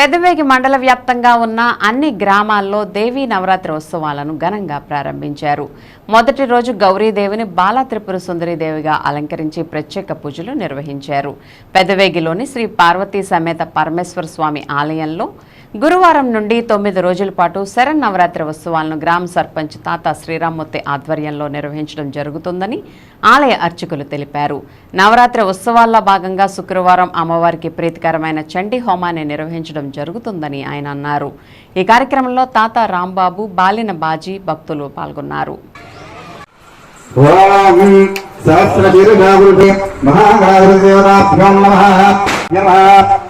పెద్దవేగి మండల వ్యాప్తంగా ఉన్న అన్ని గ్రామాల్లో దేవీ నవరాత్రి ఉత్సవాలను ఘనంగా ప్రారంభించారు. మొదటి రోజు గౌరీదేవిని బాల త్రిపుర సుందరీదేవిగా అలంకరించి ప్రత్యేక పూజలు నిర్వహించారు. పెద్దవేగిలోని శ్రీ పార్వతీ సమేత పరమేశ్వర స్వామి ఆలయంలో గురువారం నుండి తొమ్మిది రోజుల పాటు శరణ్ నవరాత్రి ఉత్సవాలను గ్రామ సర్పంచ్ తాత శ్రీరామ్మూర్తి ఆధ్వర్యంలో నిర్వహించడం జరుగుతుందని ఆలయ అర్చకులు తెలిపారు. నవరాత్రి ఉత్సవాల్లో భాగంగా శుక్రవారం అమ్మవారికి ప్రీతికరమైన చండీ హోమాన్ని నిర్వహించడం జరుగుతుందని ఆయన అన్నారు. ఈ కార్యక్రమంలో తాత రాంబాబు బాలిన బాజీ భక్తులు పాల్గొన్నారు. ఓం సహస్రదీర్ఘావృతి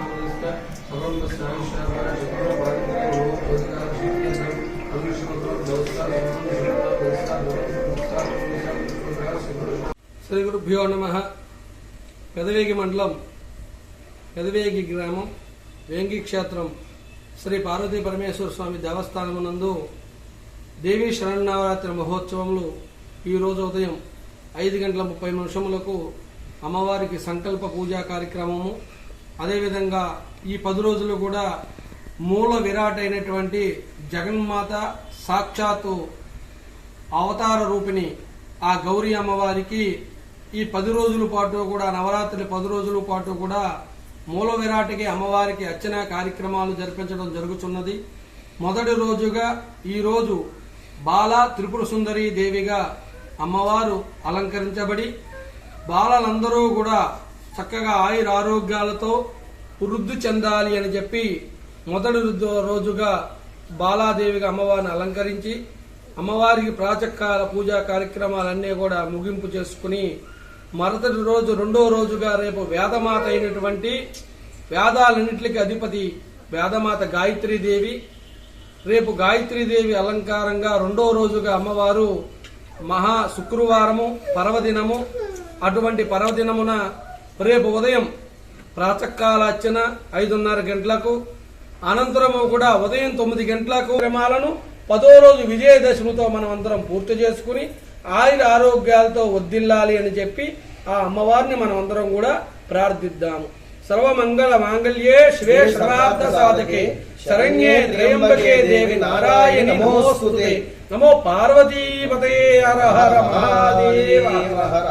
నమస్తే భవాయ నారాయణ పూజా ద్రవ్యాని శ్రీ గురుభ్యో నమ. పెదవేగి మండలం పెదవేగి గ్రామం వేంగి క్షేత్రం శ్రీ పార్వతీ పరమేశ్వర స్వామి దేవస్థానమునందు దేవీ శరణనవరాత్రి మహోత్సవములు ఈరోజు ఉదయం ఐదు గంటల ముప్పై నిమిషములకు అమ్మవారికి సంకల్ప పూజా కార్యక్రమము. అదేవిధంగా ఈ పది రోజులు కూడా మూల విరాట్ అయినటువంటి జగన్మాత సాక్షాత్తు అవతార రూపిణి ఆ గౌరీ అమ్మవారికి ఈ పది రోజుల పాటు కూడా నవరాత్రి పది రోజుల పాటు కూడా మూల విరాటికి అమ్మవారికి అర్చన కార్యక్రమాలు జరిపించడం జరుగుతున్నది. మొదటి రోజుగా ఈరోజు బాల త్రిపుర సుందరి దేవిగా అమ్మవారు అలంకరించబడి బాలలందరూ కూడా చక్కగా ఆయుర ఆరోగ్యాలతో వృద్ధి చెందాలి అని చెప్పి మొదటి రోజుగా బాలాదేవిగా అమ్మవారిని అలంకరించి అమ్మవారికి ప్రాచకాల పూజా కార్యక్రమాలన్నీ కూడా ముగింపు చేసుకుని మరుసటి రోజు రెండో రోజుగా రేపు వేదమాత అయినటువంటి వేదాలన్నింటికి అధిపతి వేదమాత గాయత్రీదేవి రేపు గాయత్రీదేవి అలంకారంగా రెండో రోజుగా అమ్మవారు మహా శుక్రవారము పర్వదినము. అటువంటి పర్వదినమున రేపు ఉదయం ప్రాతకాల అర్చన ఐదున్నర గంటలకు అనంతరము కూడా ఉదయం తొమ్మిది గంటలకు క్రమాలను పదో రోజు విజయదశమితో మనం అందరం పూర్తి చేసుకుని ఆయుర ఆరోగ్యాలతో వద్దిల్లాలి అని చెప్పి ఆ అమ్మవారిని మనం అందరం కూడా ప్రార్థిద్దాము. సర్వమంగళ మాంగళ్యే శివే సర్వార్థ సాధకే. శరణ్యే త్రయంబకే దేవి నారాయణి నమోస్తుతే. నమో పార్వతీపతే హర హర మహాదేవ. హర.